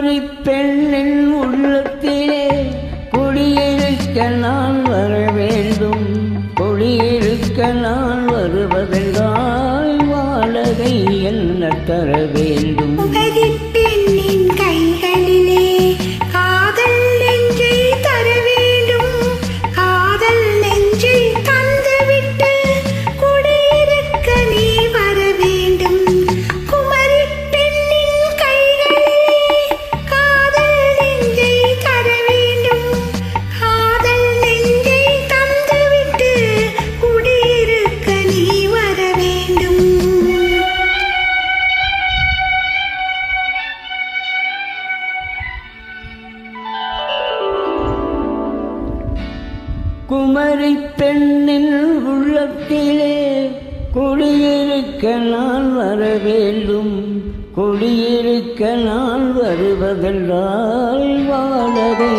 குமரி பெண்ணின் உள்ள குமரி பெண்ணின் உள்ளத்திலே குடியிருக்க நான் வர வேண்டும். குடியிருக்க நான் வருவதென்றால் வாடகை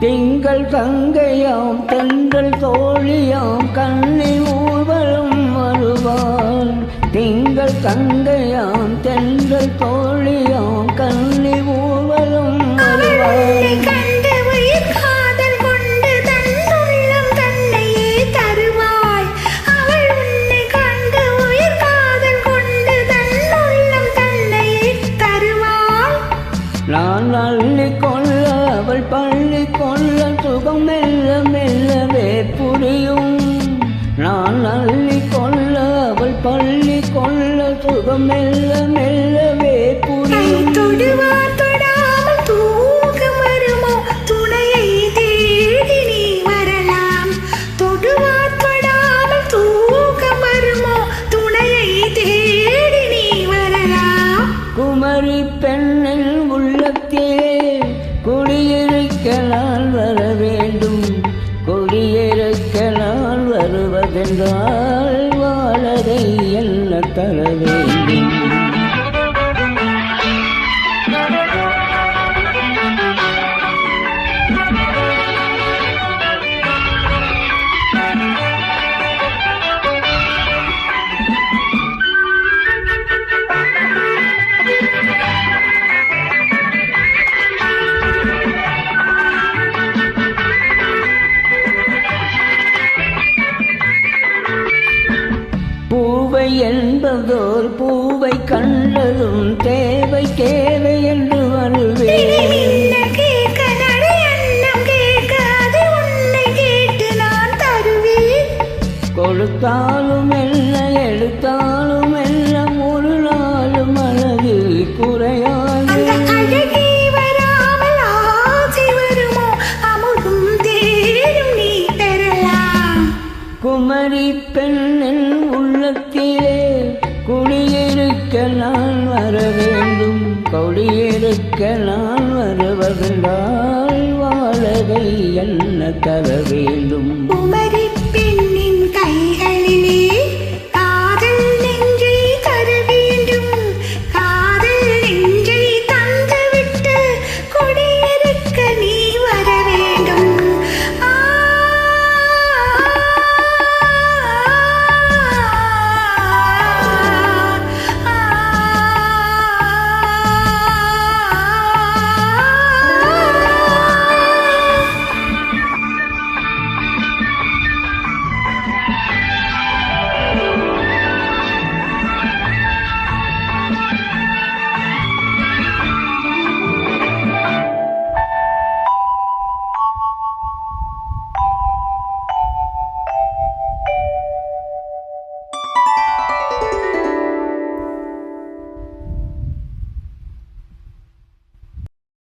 திங்கள் தங்கையாம் தென்றல் தோழியாம் கண்ணை ஊர்வலம் வருவான் திங்கள் தங்கையாம் தென்றல் தோழி மெல்ல மெல்லவே புரியும் தொடுவார் தொடாமல் தூக்கம் வருமோ துணையை தேடி நீ வரலாம். தொடுவார் தொடாமல் தூக்கம் வருமோ துணையை தேடி நீ வரலாம். குமரி பெண்ணின் உள்ளத்திலே குடியிருக்க நான் வர வேண்டும். குடியிருக்க நான் வருவதென்றால் வாழகை என்ன தர வேண்டும் என்பதோர் பூவை கண்டதும் தே கொடுத்தாலும் என்ன எடுத்தாலும் எல்லாம் ஒரு நாளும் அழகு குறையாது. குமரி பெண்ணின் உள்ளத்திலே குடியிருக்க நான் வர வேண்டும். கொடியிருக்க நான் வருவதென்றால் வாழகை என்ன தர வேண்டும்?